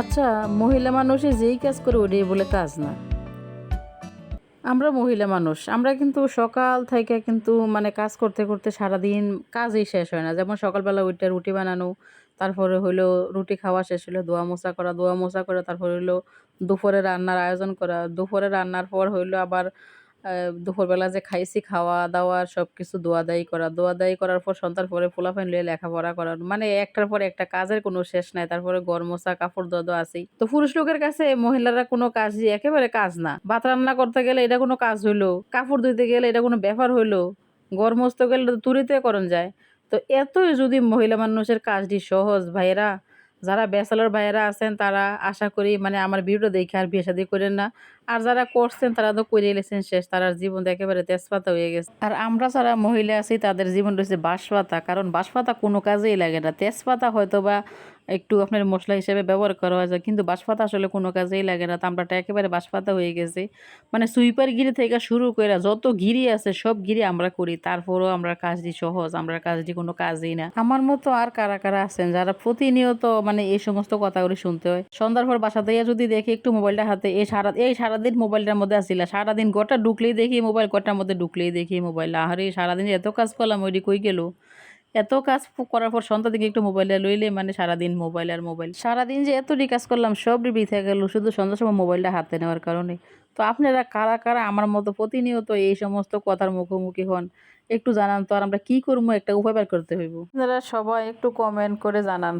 আচ্ছা মহিলা মানুষে যেই কাজ করে ওটাই বলে কাজ না। আমরা মহিলা মানুষ, আমরা কিন্তু সকাল থেকে কিন্তু মানে কাজ করতে করতে সারাদিন কাজই শেষ হয় না। যেমন সকালবেলা ওইটা রুটি বানানো, তারপরে হলো রুটি খাওয়া শেষ হলো দোয়া মোছা করা দোয়া মোছা করে তারপরে হলো দুপুরে রান্নার আয়োজন করা, দুপুরে রান্নার পর হইল আবার দুপুরবেলা যে খাইছি খাওয়া দাওয়া সব কিছু দোয়াদাই করা। দোয়াদাই করার পর সন্ধ্যার পরে পোলাপাইন লিয়ে লেখাপড়া করার। মানে একটার পর একটা কাজের কোনো শেষ নাই, তারপরে গরম মোছা কাপড় দোয়া আছেই। তো পুরুষ লোকের কাছে মহিলারা কোনো কাজই একেবারে কাজ না। ভাত রান্না করতে গেলে এটা কোনো কাজ হইল, কাপড় ধুইতে গেলে এটা কোনো ব্যাপার হইল গরম মস্ত গেলে তো তুরিতে করণ যায়। তো এতই যদি মহিলা মানুষের কাজটি সহজ, ভাইয়েরা, যারা ব্যাচেলর ভাইয়েরা আছেন, তারা আশা করি মানে আমার ভিডিও দেখে আর বিয়ে শাদি করেন না। আর যারা করছেন, তারা তো করে এলেছেন শেষ। তার জীবন একেবারে তেজপাতা হয়ে গেছে। আর আমরা যারা মহিলা আছি, তাদের জীবন রয়েছে বাঁশপাতা। কারণ বাঁশপাতা কোনো কাজেই লাগে না। তেজপাতা হয়তো বা একটু আপনার মশলা হিসেবে ব্যবহার করা হয় কিন্তু বাঁশপাতা আসলে কোনো কাজেই লাগে না। তো আমরাটা একেবারে বাঁশপাতা হয়ে গেছে। মানে সুইপার গিরি থেকে শুরু করে যত গিরি আছে, সব গিরি আমরা করি। তারপরেও আমরা কাজটি সহজ, আমরা কাজটি কোনো কাজই না। আমার মতো আর কারা কারা আছেন, যারা প্রতিনিয়ত মানে এই সমস্ত কথাগুলি শুনতে হয়, সন্ধ্যার পর বাসা যদি দেখি একটু মোবাইলটা হাতে, এই সারা, এই সারাদিন মোবাইলটার মধ্যে আসিল। সারাদিন গোটা ঢুকলেই দেখি, মোবাইল গোটার মধ্যে ঢুকলেই দেখি মোবাইল আহারে, সারাদিন এত কাজ করলাম ওইটি কই গেল? এত কাজ করার পর সন্ধ্যা দিকে একটু মোবাইলে লইলে মানে সারাদিন মোবাইল আর মোবাইল। সারাদিন যে এতটি কাজ করলাম, সব ডিবি থেকে গেল, শুধু সন্ধ্যার সময় মোবাইলটা হাতে নেওয়ার কারণে। তো আপনারা কারা কারা আমার মতো প্রতিনিয়ত এই সমস্ত কথার মুখোমুখি হন, একটু জানান তো, আর আমরা কী করব, একটা উপায় বের করতে হইব। আপনারা সবাই একটু কমেন্ট করে জানান।